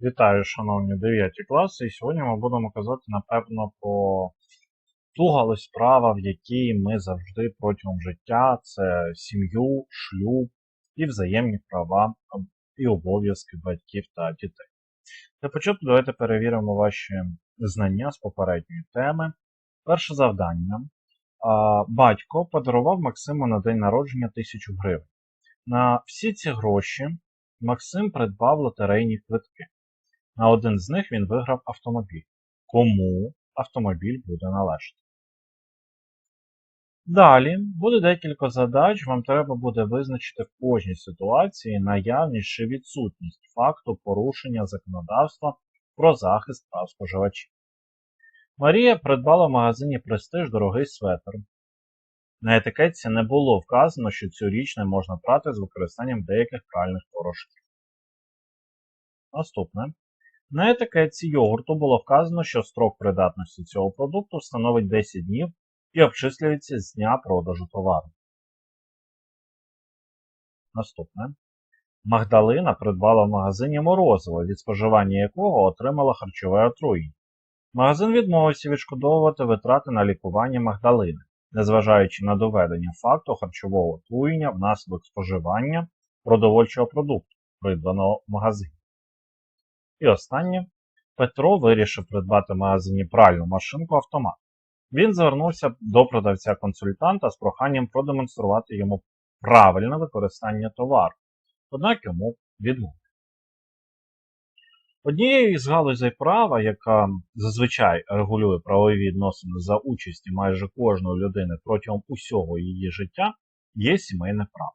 Вітаю, шановні 9 класи. І сьогодні ми будемо казати, напевно, про ту галузь права, в якій ми завжди протягом життя це сім'ю, шлюб і взаємні права і обов'язки батьків та дітей. Для початку давайте перевіримо ваші знання з попередньої теми. Перше завдання. Батько подарував Максиму на день народження 1000 гривень. На всі ці гроші Максим придбав лотерейні квитки. На один з них він виграв автомобіль. Кому автомобіль буде належати? Далі буде декілька задач. Вам треба буде визначити в кожній ситуації наявність чи відсутність факту порушення законодавства про захист прав споживачів. Марія придбала в магазині Престиж дорогий светр. На етикетці не було вказано, що цю річ не можна прати з використанням деяких пральних порошків. Наступне. На етикетці йогурту було вказано, що строк придатності цього продукту становить 10 днів і обчислюється з дня продажу товару. Наступне. Магдалина придбала в магазині морозиво, від споживання якого отримала харчове отруєння. Магазин відмовився відшкодовувати витрати на лікування Магдалини, незважаючи на доведення факту харчового отруєння внаслідок споживання продовольчого продукту, придбаного в магазині. І останнє. Петро вирішив придбати в магазині пральну машинку автомат. Він звернувся до продавця-консультанта з проханням продемонструвати йому правильне використання товару, однак йому відмовили. Однією із галузей права, яка зазвичай регулює правові відносини за участі майже кожної людини протягом усього її життя, є сімейне право.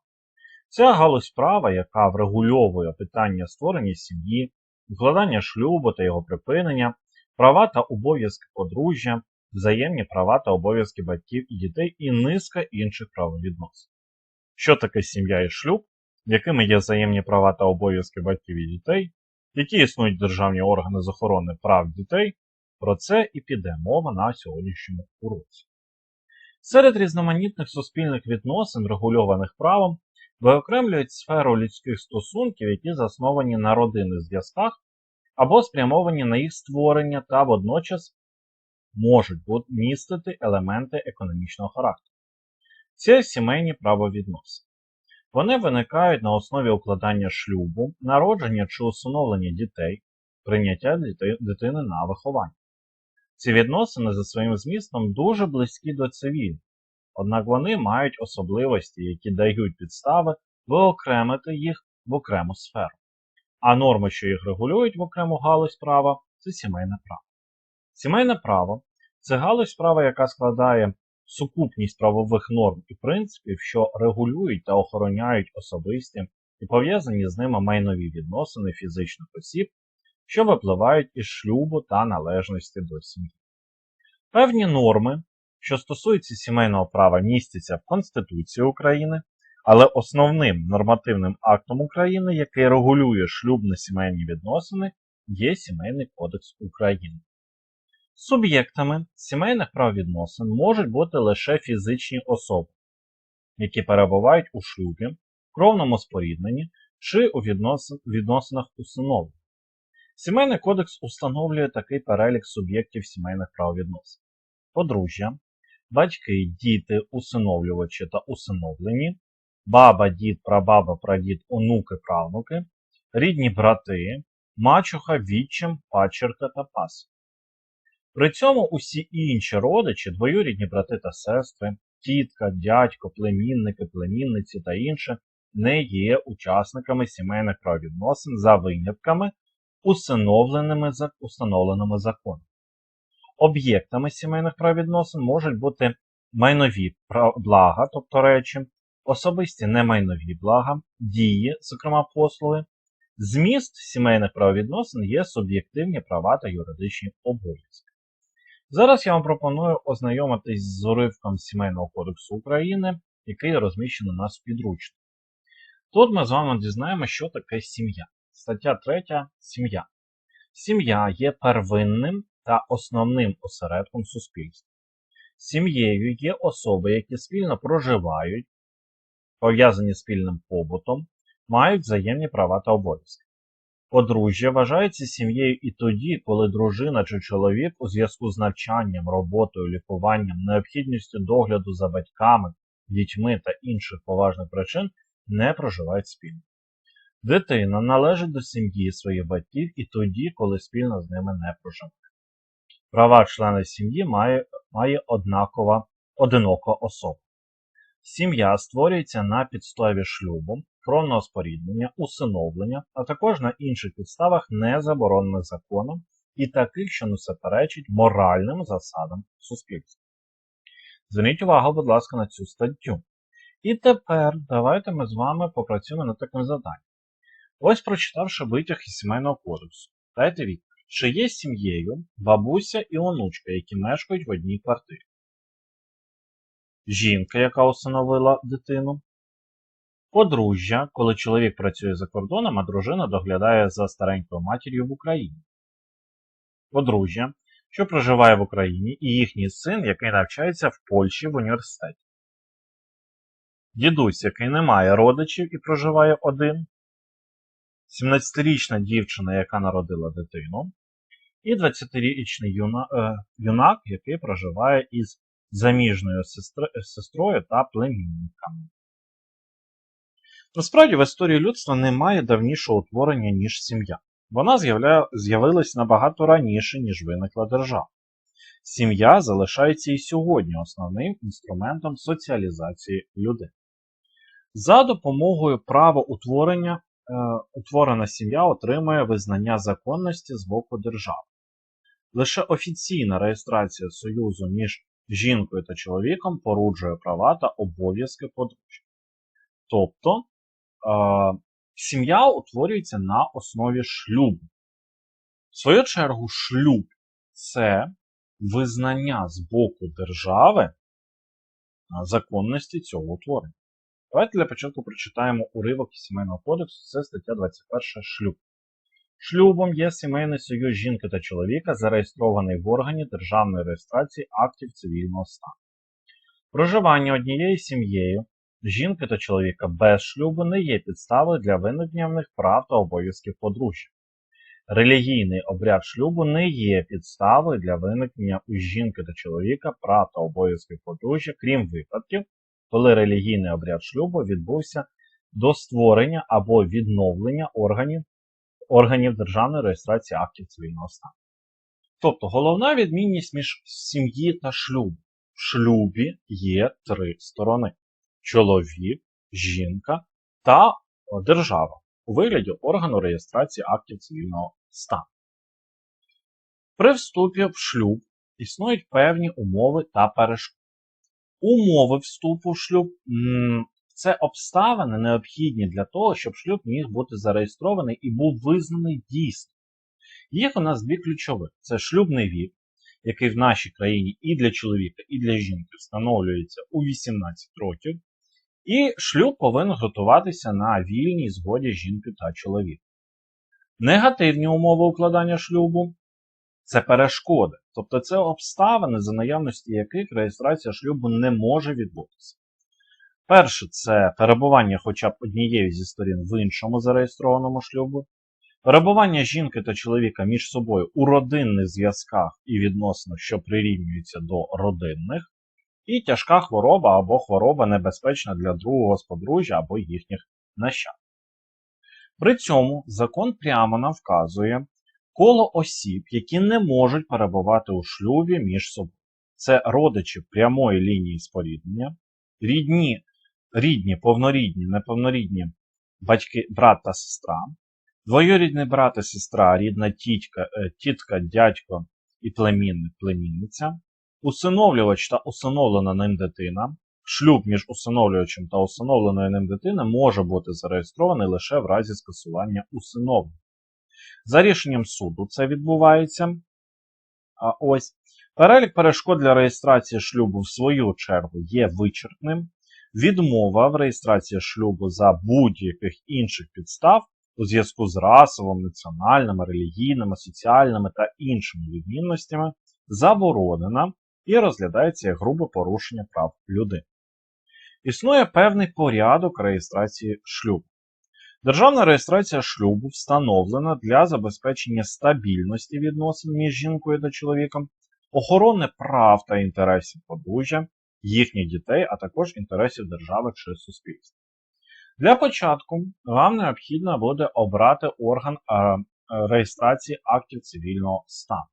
Ця галузь права, яка врегульовує питання створення сім'ї, укладання шлюбу та його припинення, права та обов'язки подружжя, взаємні права та обов'язки батьків і дітей і низка інших правовідносин. Що таке сім'я і шлюб, якими є взаємні права та обов'язки батьків і дітей, які існують державні органи з охорони прав дітей, про це і піде мова на сьогоднішньому уроці. Серед різноманітних суспільних відносин, регульованих правом, виокремлюють сферу людських стосунків, які засновані на родинних зв'язках або спрямовані на їх створення та водночас можуть містити елементи економічного характеру. Це сімейні правовідносини. Вони виникають на основі укладання шлюбу, народження чи усиновлення дітей, прийняття дитини на виховання. Ці відносини за своїм змістом дуже близькі до цивільних, однак вони мають особливості, які дають підстави виокремити їх в окрему сферу. А норми, що їх регулюють в окрему галузь права, це сімейне право. Сімейне право це галузь права, яка складає сукупність правових норм і принципів, що регулюють та охороняють особисті і пов'язані з ними майнові відносини фізичних осіб, що випливають із шлюбу та належності до сім'ї. Певні норми, що стосуються сімейного права, містяться в Конституції України, але основним нормативним актом України, який регулює шлюбно-сімейні відносини, є Сімейний кодекс України. Суб'єктами сімейних правовідносин можуть бути лише фізичні особи, які перебувають у шлюбі, кровному спорідненні чи у відносинах усиновлення. Сімейний кодекс установлює такий перелік суб'єктів сімейних правовідносин: подружжя, батьки, діти, усиновлювачі та усиновлені, баба, дід, прабаба, прадід, онуки, правнуки, рідні брати, мачуха, відчим, пачерка та пас. При цьому усі інші родичі, двоюрідні брати та сестри, тітка, дядько, племінники, племінниці та інше не є учасниками сімейних правовідносин за винятками, усиновленими за установленими законом. Об'єктами сімейних правовідносин можуть бути майнові блага, тобто речі, особисті немайнові блага, дії, зокрема послуги. Зміст сімейних правовідносин є суб'єктивні права та юридичні обов'язки. Зараз я вам пропоную ознайомитись з уривком Сімейного кодексу України, який розміщено у нас в підручнику. Тут ми з вами дізнаємо, що таке сім'я. Стаття 3. Сім'я. Сім'я є первинним та основним осередком суспільства. Сім'єю є особи, які спільно проживають, пов'язані спільним побутом, мають взаємні права та обов'язки. Подружжя вважається сім'єю і тоді, коли дружина чи чоловік у зв'язку з навчанням, роботою, лікуванням, необхідністю догляду за батьками, дітьми та інших поважних причин не проживають спільно. Дитина належить до сім'ї своїх батьків і тоді, коли спільно з ними не проживає. Права члена сім'ї має, має однакова одинока особа. Сім'я створюється на підставі шлюбу, кровного споріднення, усиновлення, а також на інших підставах, не заборонених законом і таких, що не суперечить моральним засадам суспільства. Зверніть увагу, будь ласка, на цю статтю. І тепер давайте ми з вами попрацюємо над таким завданням. Ось прочитавши витяг із сімейного кодексу, дайте відповідь, чи є сім'єю бабуся і онучка, які мешкають в одній квартирі. Жінка, яка усиновила дитину. Подружжя, коли чоловік працює за кордоном, а дружина доглядає за старенькою матір'ю в Україні. Подружжя, що проживає в Україні, і їхній син, який навчається в Польщі в університеті. Дідусь, який не має родичів і проживає один. 17-річна дівчина, яка народила дитину. І 20-річний юна, е, юнак, який проживає із заміжною сестрою та племінниками. Насправді в історії людства немає давнішого утворення, ніж сім'я. Вона з'явилась набагато раніше, ніж виникла держава. Сім'я залишається і сьогодні основним інструментом соціалізації людей. За допомогою права утворення, е, утворена сім'я отримує визнання законності з боку держави. Лише офіційна реєстрація союзу між жінкою та чоловіком породжує права та обов'язки подружжя. Тобто е, сім'я утворюється на основі шлюбу. В свою чергу, шлюб це визнання з боку держави законності цього утворення. Давайте для початку прочитаємо уривок із сімейного кодексу, це стаття 21 шлюб. Шлюбом є сімейний союз жінки та чоловіка, зареєстрований в органі державної реєстрації актів цивільного стану. Проживання однією сім'єю жінки та чоловіка без шлюбу не є підставою для виникнення в них прав та обов'язків подружжя. Релігійний обряд шлюбу не є підставою для виникнення у жінки та чоловіка прав та обов'язків подружжя, крім випадків, коли релігійний обряд шлюбу відбувся до створення або відновлення органів органів державної реєстрації актів цивільного стану. Тобто головна відмінність між сім'ї та шлюбом. В шлюбі є три сторони: чоловік, жінка та держава у вигляді органу реєстрації актів цивільного стану. При вступі в шлюб існують певні умови та перешкоди. Умови вступу в шлюб це обставини необхідні для того, щоб шлюб міг бути зареєстрований і був визнаний дійсним. Їх у нас дві ключові: це шлюбний вік, який в нашій країні і для чоловіка, і для жінки встановлюється у 18 років, і шлюб повинен готуватися на вільній згоді жінки та чоловіка. Негативні умови укладання шлюбу це перешкоди, тобто це обставини, за наявності яких реєстрація шлюбу не може відбутися. Перше це перебування хоча б однієї зі сторін в іншому зареєстрованому шлюбу, перебування жінки та чоловіка між собою у родинних зв'язках і відносно, що прирівнюються до родинних, і тяжка хвороба або хвороба небезпечна для другого з подружжя або їхніх нащадків. При цьому закон прямо нам вказує коло осіб, які не можуть перебувати у шлюбі між собою. Це родичі прямої лінії споріднення, рідні рідні, повнорідні, неповнорідні батьки, брат та сестра, двоюрідний брат і сестра, рідна тітка, е, тітка, дядько і племінник, племінниця, усиновлювач та усиновлена ним дитина. Шлюб між усиновлювачем та усиновленою ним дитиною може бути зареєстрований лише в разі скасування усиновлення. За рішенням суду це відбувається. А ось перелік перешкод для реєстрації шлюбу в свою чергу є вичерпним відмова в реєстрації шлюбу за будь-яких інших підстав у зв'язку з расовими, національними, релігійними, соціальними та іншими відмінностями заборонена і розглядається як грубе порушення прав людини. Існує певний порядок реєстрації шлюбу. Державна реєстрація шлюбу встановлена для забезпечення стабільності відносин між жінкою та чоловіком, охорони прав та інтересів подружжя, їхніх дітей, а також інтересів держави чи суспільства. Для початку вам необхідно буде обрати орган е, реєстрації актів цивільного стану.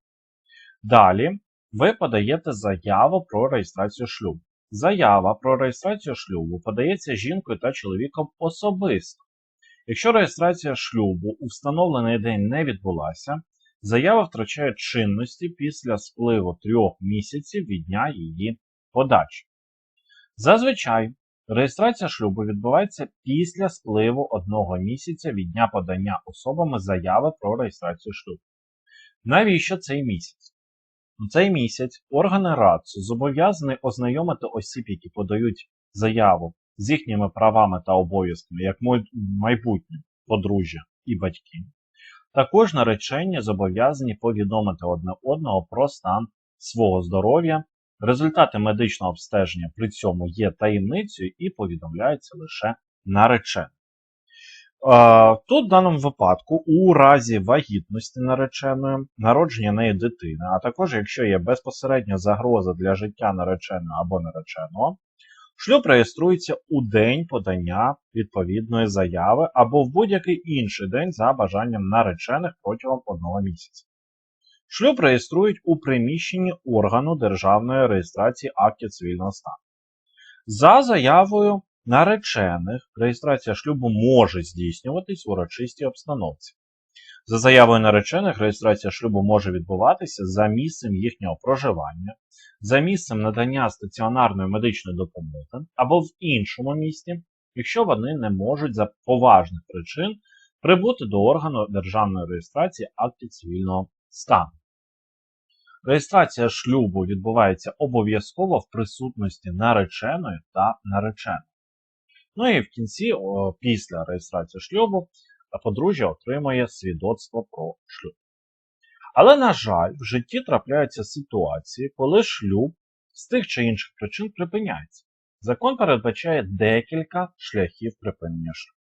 Далі ви подаєте заяву про реєстрацію шлюбу. Заява про реєстрацію шлюбу подається жінкою та чоловіком особисто. Якщо реєстрація шлюбу у встановлений день не відбулася, заява втрачає чинності після спливу трьох місяців від дня її подачі. Зазвичай реєстрація шлюбу відбувається після спливу одного місяця від дня подання особами заяви про реєстрацію шлюбу. Навіщо цей місяць? У цей місяць органи РАЦУ зобов'язані ознайомити осіб, які подають заяву з їхніми правами та обов'язками, як майбутнє подружжя і батьки. Також наречені зобов'язані повідомити одне одного про стан свого здоров'я. Результати медичного обстеження при цьому є таємницею і повідомляються лише нареченим. Тут в даному випадку, у разі вагітності нареченої, народження неї дитини, а також якщо є безпосередня загроза для життя нареченої або нареченого, шлюб реєструється у день подання відповідної заяви або в будь-який інший день за бажанням наречених протягом одного місяця. Шлюб реєструють у приміщенні органу державної реєстрації актів цивільного стану. За заявою наречених реєстрація шлюбу може здійснюватись в урочистій обстановці. За заявою наречених, реєстрація шлюбу може відбуватися за місцем їхнього проживання, за місцем надання стаціонарної медичної допомоги або в іншому місті, якщо вони не можуть за поважних причин прибути до органу державної реєстрації актів цивільного стану. Реєстрація шлюбу відбувається обов'язково в присутності нареченої та нареченого. Ну і в кінці, після реєстрації шлюбу, подружжя отримує свідоцтво про шлюб. Але, на жаль, в житті трапляються ситуації, коли шлюб з тих чи інших причин припиняється. Закон передбачає декілька шляхів припинення шлюбу.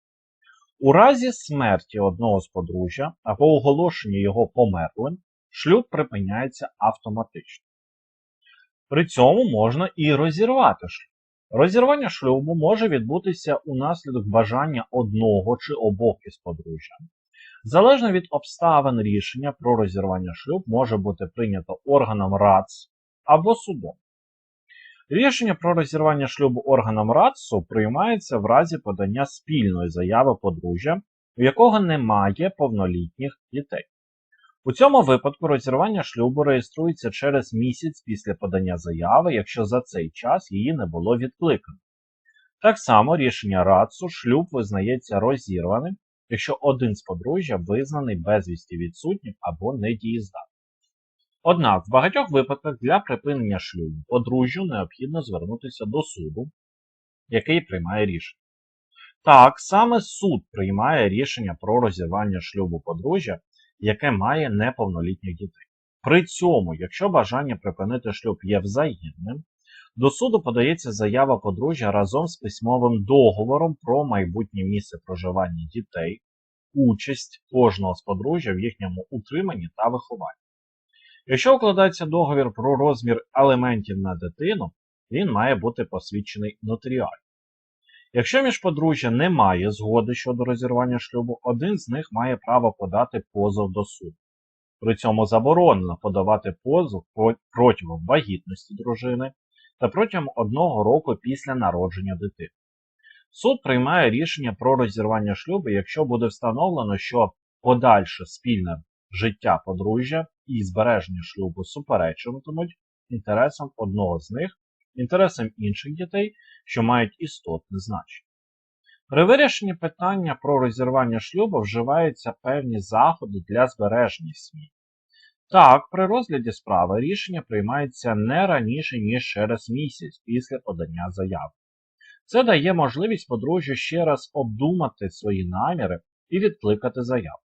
У разі смерті одного з подружжя або оголошення його померлим, шлюб припиняється автоматично. При цьому можна і розірвати шлюб. Розірвання шлюбу може відбутися унаслідок бажання одного чи обох із подружжя. Залежно від обставин рішення про розірвання шлюб може бути прийнято органом РАЦ або судом. Рішення про розірвання шлюбу органом РАЦу приймається в разі подання спільної заяви подружжя, у якого немає повнолітніх дітей. У цьому випадку розірвання шлюбу реєструється через місяць після подання заяви, якщо за цей час її не було відкликано. Так само рішення РАЦу шлюб визнається розірваним, якщо один з подружжя визнаний безвісті відсутнім або недієздатним. Однак в багатьох випадках для припинення шлюбу подружжю необхідно звернутися до суду, який приймає рішення. Так, саме суд приймає рішення про розірвання шлюбу подружжя яке має неповнолітніх дітей. При цьому, якщо бажання припинити шлюб є взаємним, до суду подається заява подружжя разом з письмовим договором про майбутнє місце проживання дітей, участь кожного з подружжя в їхньому утриманні та вихованні. Якщо укладається договір про розмір елементів на дитину, він має бути посвідчений нотаріально. Якщо між подружжя немає згоди щодо розірвання шлюбу, один з них має право подати позов до суду. При цьому заборонено подавати позов протягом вагітності дружини та протягом одного року після народження дитини. Суд приймає рішення про розірвання шлюбу, якщо буде встановлено, що подальше спільне життя подружжя і збереження шлюбу суперечитимуть інтересам одного з них інтересам інших дітей, що мають істотне значення. При вирішенні питання про розірвання шлюбу вживаються певні заходи для збереження сім'ї. Так, при розгляді справи рішення приймається не раніше, ніж через місяць після подання заяви. Це дає можливість подружжю ще раз обдумати свої наміри і відкликати заяву.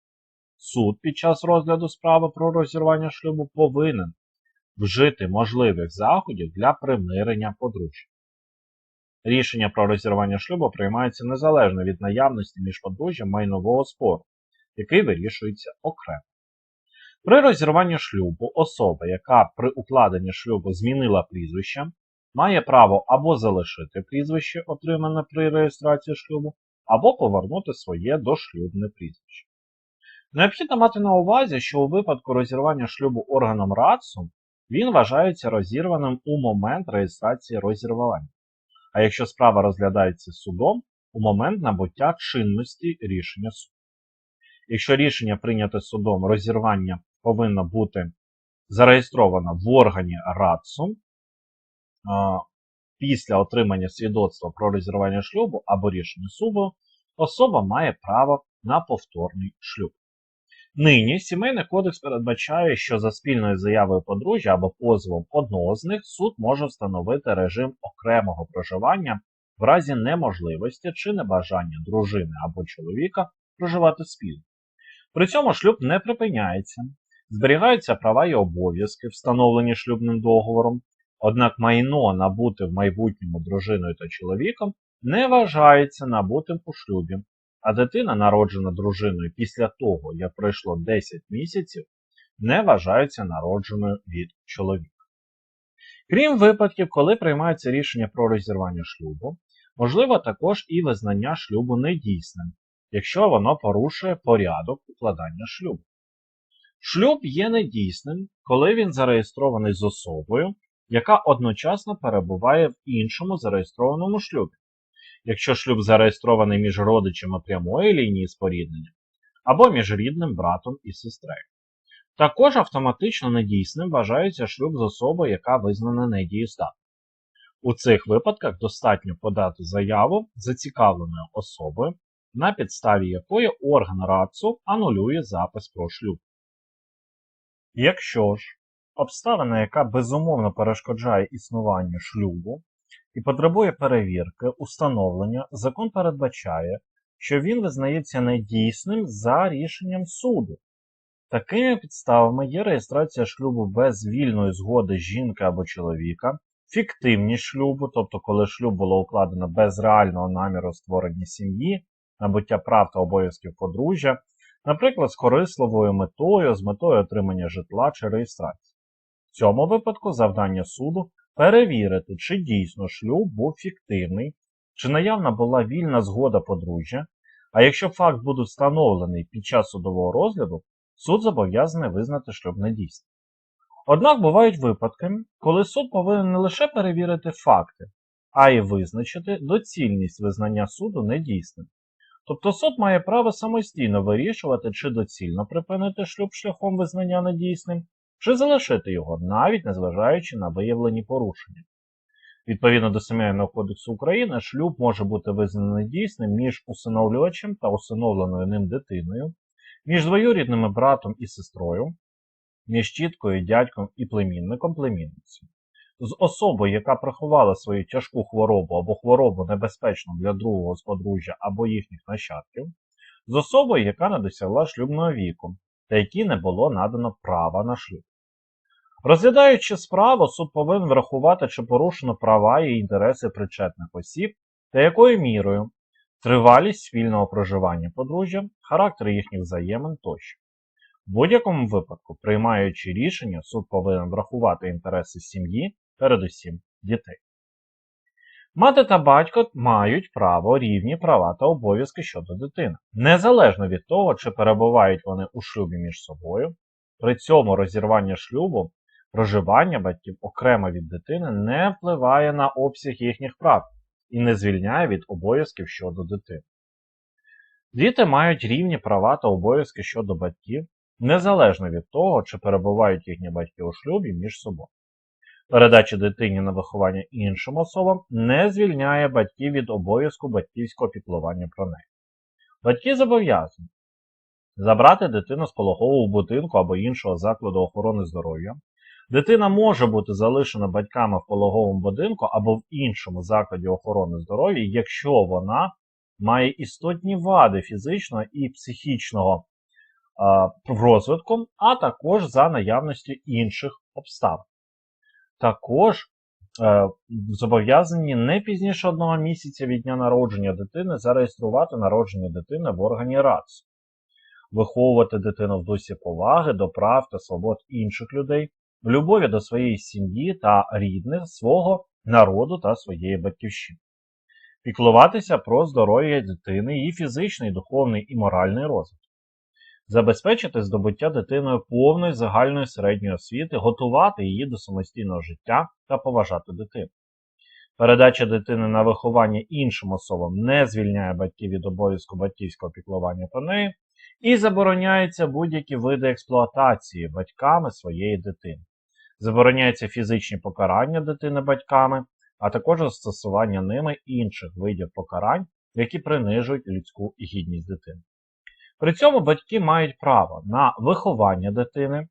Суд під час розгляду справи про розірвання шлюбу повинен вжити можливих заходів для примирення подружжя. Рішення про розірвання шлюбу приймається незалежно від наявності між подружжям майнового спору, який вирішується окремо. При розірванні шлюбу особа, яка при укладенні шлюбу змінила прізвище, має право або залишити прізвище, отримане при реєстрації шлюбу, або повернути своє дошлюбне прізвище. Необхідно мати на увазі, що у випадку розірвання шлюбу органом РАЦУ він вважається розірваним у момент реєстрації розірвання. А якщо справа розглядається судом, у момент набуття чинності рішення суду. Якщо рішення прийняте судом розірвання повинно бути зареєстровано в органі РАЦУ після отримання свідоцтва про розірвання шлюбу або рішення суду, особа має право на повторний шлюб. Нині Сімейний кодекс передбачає, що за спільною заявою подружжя або позовом одного з них суд може встановити режим окремого проживання в разі неможливості чи небажання дружини або чоловіка проживати спільно. При цьому шлюб не припиняється, зберігаються права і обов'язки, встановлені шлюбним договором, однак майно набуте в майбутньому дружиною та чоловіком не вважається набутим у шлюбі, а дитина, народжена дружиною після того, як пройшло 10 місяців, не вважається народженою від чоловіка. Крім випадків, коли приймається рішення про розірвання шлюбу, можливо також і визнання шлюбу недійсним, якщо воно порушує порядок укладання шлюбу. Шлюб є недійсним, коли він зареєстрований з особою, яка одночасно перебуває в іншому зареєстрованому шлюбі якщо шлюб зареєстрований між родичами прямої лінії споріднення або між рідним братом і сестрею. Також автоматично недійсним вважається шлюб з особою, яка визнана недієздатною. У цих випадках достатньо подати заяву зацікавленою особою, на підставі якої орган РАЦУ анулює запис про шлюб. Якщо ж обставина, яка безумовно перешкоджає існуванню шлюбу, і потребує перевірки, установлення, закон передбачає, що він визнається недійсним за рішенням суду. Такими підставами є реєстрація шлюбу без вільної згоди жінки або чоловіка, фіктивність шлюбу, тобто коли шлюб було укладено без реального наміру створення сім'ї, набуття прав та обов'язків подружжя, наприклад, з корисливою метою, з метою отримання житла чи реєстрації. В цьому випадку завдання суду перевірити, чи дійсно шлюб був фіктивний, чи наявна була вільна згода подружжя, а якщо факт буде встановлений під час судового розгляду, суд зобов'язаний визнати шлюб недійсним. Однак бувають випадки, коли суд повинен не лише перевірити факти, а й визначити доцільність визнання суду недійсним. Тобто суд має право самостійно вирішувати, чи доцільно припинити шлюб шляхом визнання недійсним, чи залишити його, навіть незважаючи на виявлені порушення. Відповідно до Сімейного кодексу України, шлюб може бути визнаний дійсним між усиновлювачем та усиновленою ним дитиною, між двоюрідними братом і сестрою, між тіткою, дядьком і племінником племінницею. З особою, яка приховала свою тяжку хворобу або хворобу небезпечну для другого з подружжя або їхніх нащадків, з особою, яка не досягла шлюбного віку, та якій не було надано права на шлюб. Розглядаючи справу, суд повинен врахувати, чи порушено права і інтереси причетних осіб та якою мірою, тривалість спільного проживання подружжя, характер їхніх взаємин тощо. В будь-якому випадку, приймаючи рішення, суд повинен врахувати інтереси сім'ї, передусім дітей. Мати та батько мають право рівні права та обов'язки щодо дитини, незалежно від того, чи перебувають вони у шлюбі між собою. При цьому розірвання шлюбу, проживання батьків окремо від дитини не впливає на обсяг їхніх прав і не звільняє від обов'язків щодо дитини. Діти мають рівні права та обов'язки щодо батьків, незалежно від того, чи перебувають їхні батьки у шлюбі між собою. Передача дитині на виховання іншим особам не звільняє батьків від обов'язку батьківського піклування про неї. Батьки зобов'язані забрати дитину з пологового будинку або іншого закладу охорони здоров'я. Дитина може бути залишена батьками в пологовому будинку або в іншому закладі охорони здоров'я, якщо вона має істотні вади фізичного і психічного розвитку, а також за наявності інших обставин. Також е, зобов'язані не пізніше одного місяця від дня народження дитини зареєструвати народження дитини в органі РАЦ, виховувати дитину в дусі поваги до прав та свобод інших людей, любові до своєї сім'ї та рідних, свого народу та своєї батьківщини. Піклуватися про здоров'я дитини, її фізичний, духовний і моральний розвиток. Забезпечити здобуття дитиною повної загальної середньої освіти, готувати її до самостійного життя та поважати дитину. Передача дитини на виховання іншим особам не звільняє батьків від обов'язку батьківського піклування про неї і забороняються будь-які види експлуатації батьками своєї дитини. Забороняються фізичні покарання дитини батьками, а також застосування ними інших видів покарань, які принижують людську гідність дитини. При цьому батьки мають право на виховання дитини,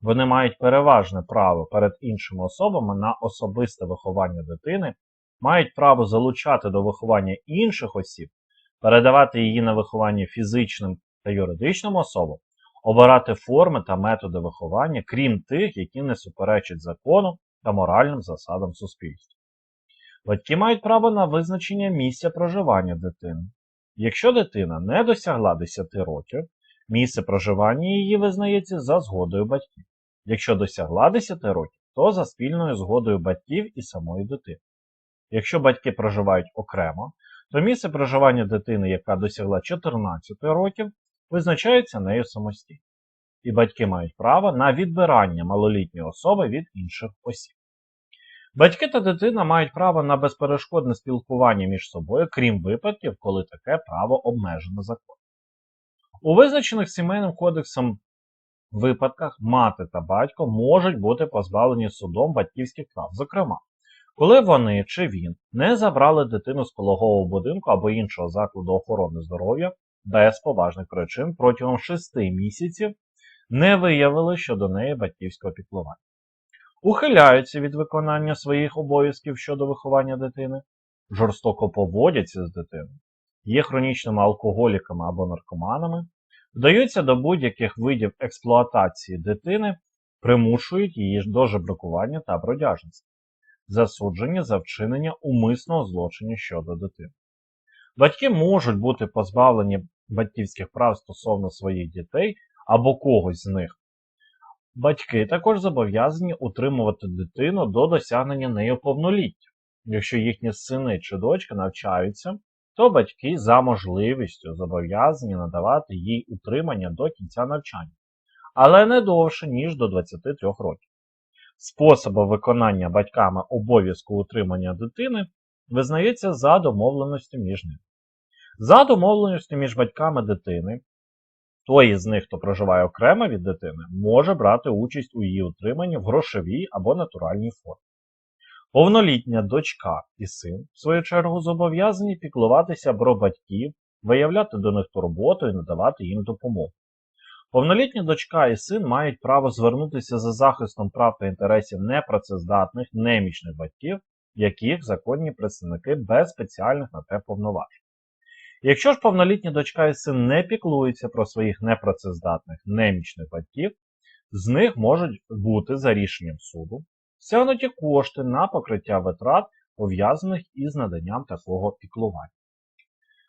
вони мають переважне право перед іншими особами на особисте виховання дитини, мають право залучати до виховання інших осіб, передавати її на виховання фізичним та юридичним особам, обирати форми та методи виховання, крім тих, які не суперечать закону та моральним засадам суспільства. Батьки мають право на визначення місця проживання дитини. Якщо дитина не досягла 10 років, місце проживання її визнається за згодою батьків. Якщо досягла 10 років, то за спільною згодою батьків і самої дитини. Якщо батьки проживають окремо, то місце проживання дитини, яка досягла 14 років, визначається нею самостійно. І батьки мають право на відбирання малолітньої особи від інших осіб. Батьки та дитина мають право на безперешкодне спілкування між собою, крім випадків, коли таке право обмежено законом. У визначених сімейним кодексом випадках мати та батько можуть бути позбавлені судом батьківських прав. Зокрема, коли вони чи він не забрали дитину з пологового будинку або іншого закладу охорони здоров'я без поважних причин протягом 6 місяців не виявили щодо неї батьківського піклування ухиляються від виконання своїх обов'язків щодо виховання дитини, жорстоко поводяться з дитиною, є хронічними алкоголіками або наркоманами, вдаються до будь-яких видів експлуатації дитини, примушують її до жебракування та бродяжництва, засуджені за вчинення умисного злочину щодо дитини. Батьки можуть бути позбавлені батьківських прав стосовно своїх дітей або когось з них Батьки також зобов'язані утримувати дитину до досягнення нею повноліття. Якщо їхні сини чи дочки навчаються, то батьки за можливістю зобов'язані надавати їй утримання до кінця навчання, але не довше, ніж до 23 років. Способи виконання батьками обов'язку утримання дитини визнається за домовленістю між ними. За домовленістю між батьками дитини той із них, хто проживає окремо від дитини, може брати участь у її утриманні в грошовій або натуральній формі. Повнолітня дочка і син, в свою чергу, зобов'язані піклуватися про батьків, виявляти до них турботу і надавати їм допомогу. Повнолітня дочка і син мають право звернутися за захистом прав та інтересів непрацездатних, немічних батьків, яких законні представники без спеціальних на те повноважень. Якщо ж повнолітня дочка і син не піклуються про своїх непрацездатних немічних батьків, з них можуть бути за рішенням суду стягнуті кошти на покриття витрат, пов'язаних із наданням такого піклування.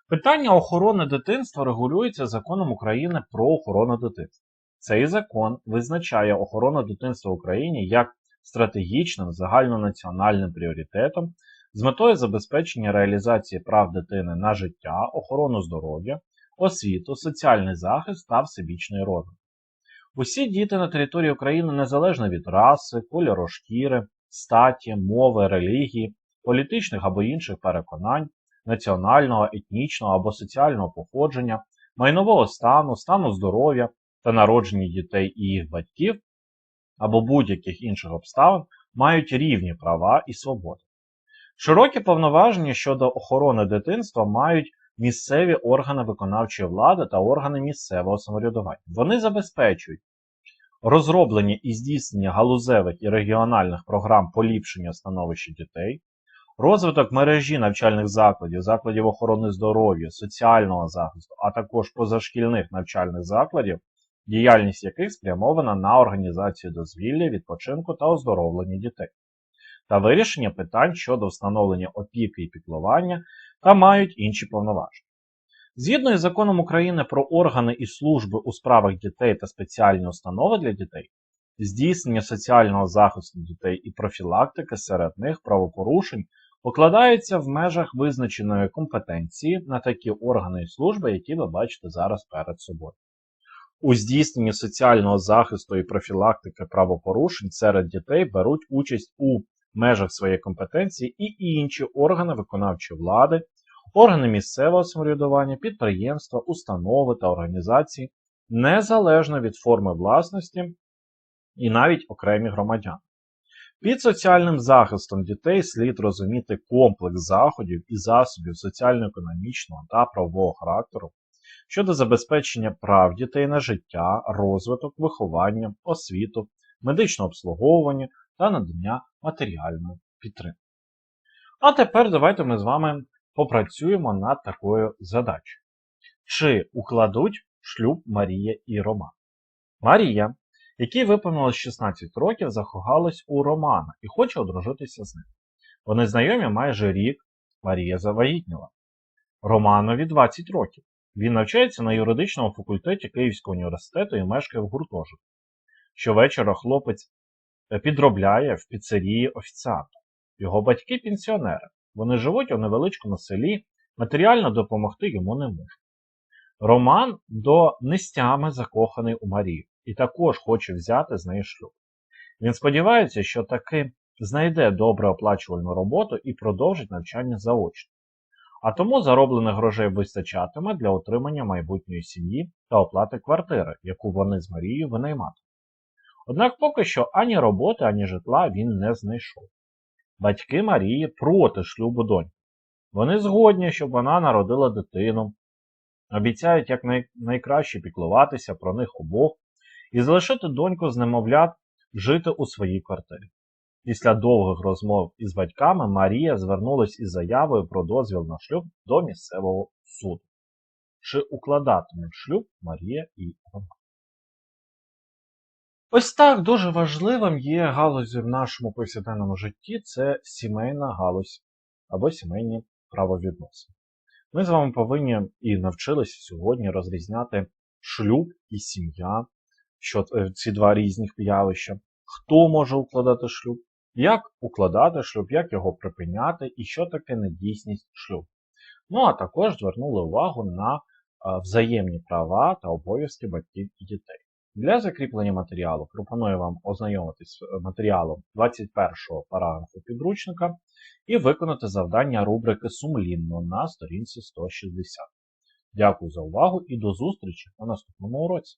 Питання охорони дитинства регулюється законом України про охорону дитинства. Цей закон визначає охорону дитинства в Україні як стратегічним загальнонаціональним пріоритетом з метою забезпечення реалізації прав дитини на життя, охорону здоров'я, освіту, соціальний захист та всебічний розвиток. Усі діти на території України незалежно від раси, кольору шкіри, статі, мови, релігії, політичних або інших переконань, національного, етнічного або соціального походження, майнового стану, стану здоров'я та народження дітей і їх батьків або будь-яких інших обставин мають рівні права і свободи. Широкі повноваження щодо охорони дитинства мають місцеві органи виконавчої влади та органи місцевого самоврядування. Вони забезпечують розроблення і здійснення галузевих і регіональних програм поліпшення становища дітей, розвиток мережі навчальних закладів, закладів охорони здоров'я, соціального захисту, а також позашкільних навчальних закладів, діяльність яких спрямована на організацію дозвілля, відпочинку та оздоровлення дітей та вирішення питань щодо встановлення опіки і піклування та мають інші повноваження. Згідно із законом України про органи і служби у справах дітей та спеціальні установи для дітей, здійснення соціального захисту дітей і профілактики серед них правопорушень покладаються в межах визначеної компетенції на такі органи і служби, які ви бачите зараз перед собою. У здійсненні соціального захисту і профілактики правопорушень серед дітей беруть участь у межах своєї компетенції і інші органи виконавчої влади, органи місцевого самоврядування, підприємства, установи та організації, незалежно від форми власності і навіть окремі громадяни. Під соціальним захистом дітей слід розуміти комплекс заходів і засобів соціально-економічного та правового характеру щодо забезпечення прав дітей на життя, розвиток, виховання, освіту, медичне обслуговування та надання матеріальної підтримки. А тепер давайте ми з вами попрацюємо над такою задачею. Чи укладуть шлюб Марія і Роман? Марія, якій виповнилось 16 років, закохалась у Романа і хоче одружитися з ним. Вони знайомі майже рік, Марія завагітніла. Романові 20 років. Він навчається на юридичному факультеті Київського університету і мешкає в гуртожитку. Щовечора хлопець підробляє в піцерії офіціантом. Його батьки пенсіонери. Вони живуть у невеличкому селі, матеріально допомогти йому не можуть. Роман до нестями закоханий у Марію і також хоче взяти з неї шлюб. Він сподівається, що таки знайде добре оплачувальну роботу і продовжить навчання заочно. А тому зароблених грошей вистачатиме для отримання майбутньої сім'ї та оплати квартири, яку вони з Марією винайматимуть. Однак поки що ані роботи, ані житла він не знайшов. Батьки Марії проти шлюбу доньки. Вони згодні, щоб вона народила дитину, обіцяють якнайкраще піклуватися про них обох і залишити доньку з немовлят жити у своїй квартирі. Після довгих розмов із батьками Марія звернулась із заявою про дозвіл на шлюб до місцевого суду. Чи укладатимуть шлюб Марія і Роман? Ось так дуже важливим є галузю в нашому повсякденному житті це сімейна галузь або сімейні правовідносини. Ми з вами повинні і навчилися сьогодні розрізняти шлюб і сім'я, що ці два різних явища, хто може укладати шлюб, як укладати шлюб, як його припиняти і що таке недійсність шлюбу. Ну а також звернули увагу на взаємні права та обов'язки батьків і дітей. Для закріплення матеріалу пропоную вам ознайомитись з матеріалом 21 параграфу підручника і виконати завдання рубрики Сумлінно на сторінці 160. Дякую за увагу і до зустрічі на наступному уроці!